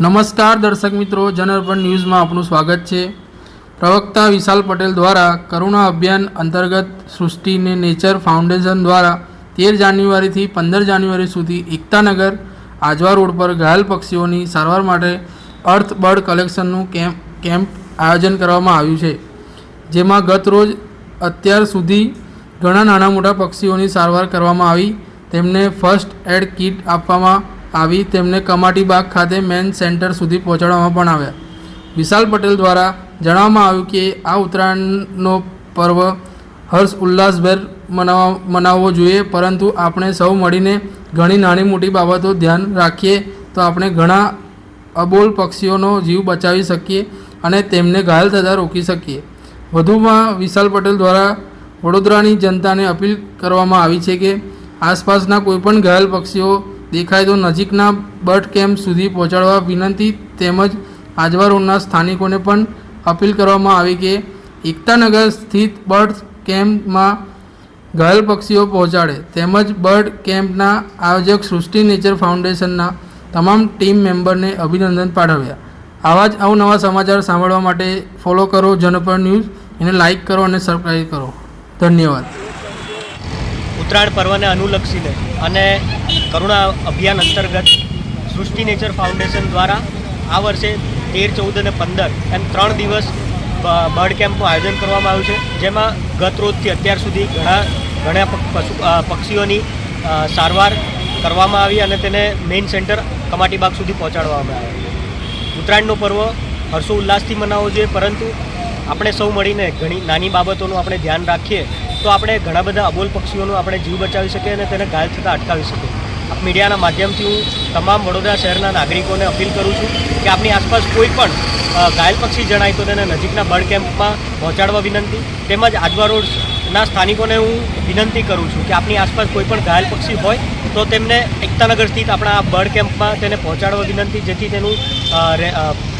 નમસ્કાર દર્શક મિત્રો, જનઅર્પણ ન્યૂઝમાં આપનું સ્વાગત છે. પ્રવક્તા વિશાલ પટેલ દ્વારા કરુણા અભિયાન અંતર્ગત સૃષ્ટિને નેચર ફાઉન્ડેશન દ્વારા તેર જાન્યુઆરીથી પંદર જાન્યુઆરી સુધી એકતાનગર, આજવા રોડ પર ઘાયલ પક્ષીઓની સારવાર માટે અર્થ બર્ડ કલેક્શનનું કેમ્પ કેમ્પ આયોજન કરવામાં આવ્યું છે. જેમાં ગત રોજ અત્યાર સુધી ઘણા નાના મોટા પક્ષીઓની સારવાર કરવામાં આવી. તેમને ફર્સ્ટ એડ કિટ આપવામાં આવી તેમને કમાટી બાગ ખાતે મેન સેન્ટર સુધી પહોંચાડવામાં પણ આવ્યા. વિશાલ પટેલ દ્વારા જણાવવામાં આવ્યું કે આ ઉત્તરાયણનો પર્વ હર્ષ ઉલ્લાસભેર મનાવવા મનાવવો જોઈએ, પરંતુ આપણે સૌ મળીને ઘણી નાની મોટી બાબતો ધ્યાન રાખીએ તો આપણે ઘણા અબોલ પક્ષીઓનો જીવ બચાવી શકીએ અને તેમને ઘાયલ થતાં રોકી શકીએ. વધુમાં વિશાલ પટેલ દ્વારા વડોદરાની જનતાને અપીલ કરવામાં આવી છે કે આસપાસના કોઈપણ ઘાયલ પક્ષીઓ દેખાય તો નજીકના બર્ડ કેમ્પ સુધી પહોંચાડવા વિનંતી તેમજ આજવા રોડના સ્થાનિકોને પણ અપીલ કરવામાં આવી કે એકતાનગર સ્થિત બર્ડ કેમ્પમાં ઘાયલ પક્ષીઓ પહોંચાડે તેમજ બર્ડ કેમ્પના આયોજક સૃષ્ટિ નેચર ફાઉન્ડેશનના તમામ ટીમ મેમ્બરને અભિનંદન પાઠવ્યા. આવા જ અવનવા સમાચાર સાંભળવા માટે ફોલો કરો જનપર ન્યૂઝ, એને લાઇક કરો અને સબસ્ક્રાઈબ કરો. ધન્યવાદ. ઉત્તરાયણ પર્વને અનુલક્ષીને અને કરુણા અભિયાન અંતર્ગત સૃષ્ટિ નેચર ફાઉન્ડેશન દ્વારા આ વર્ષે તેર, ચૌદ અને પંદર એમ ત્રણ દિવસ બર્ડ કેમ્પનું આયોજન કરવામાં આવ્યું છે. જેમાં ગત રોજથી અત્યાર સુધી ઘણા ઘણા પશુ પક્ષીઓની સારવાર કરવામાં આવી અને તેને મેઇન સેન્ટર કમાટીબાગ સુધી પહોંચાડવામાં આવ્યું. ઉત્તરાયણનો પર્વ હર્ષો ઉલ્લાસથી મનાવવો જોઈએ, પરંતુ આપણે સૌ મળીને ઘણી નાની બાબતોનું આપણે ધ્યાન રાખીએ તો આપણે ઘણા બધા અબોલ પક્ષીઓનો આપણે જીવ બચાવી શકીએ અને તેને ઘાયલ થતાં અટકાવી શકીએ. મીડિયાના માધ્યમથી હું તમામ વડોદરા શહેરના નાગરિકોને અપીલ કરું છું કે આપણી આસપાસ કોઈ પણ ઘાયલ પક્ષી જણાય તો તેને નજીકના બર્ડ કેમ્પમાં પહોંચાડવા વિનંતી તેમજ આજવા રોડના સ્થાનિકોને હું વિનંતી કરું છું કે આપણી આસપાસ કોઈ પણ ઘાયલ પક્ષી હોય તો તેમને એકતાનગર સ્થિત આપણા બર્ડ કેમ્પમાં તેને પહોંચાડવા વિનંતી જેથી તેનું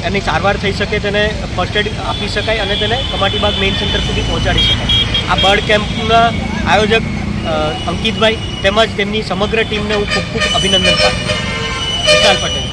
એની સારવાર થઈ શકે, તેને ફર્સ્ટ એડ આપી શકાય અને તેને કમાટીબાગ મેઇન સેન્ટર સુધી પહોંચાડી શકાય. આ બર્ડ કેમ્પના આયોજક અંકિતભાઈ તેમજ તેમની સમગ્ર ટીમને હું ખૂબ ખૂબ અભિનંદન પાઠવું વિશાલ પટેલ.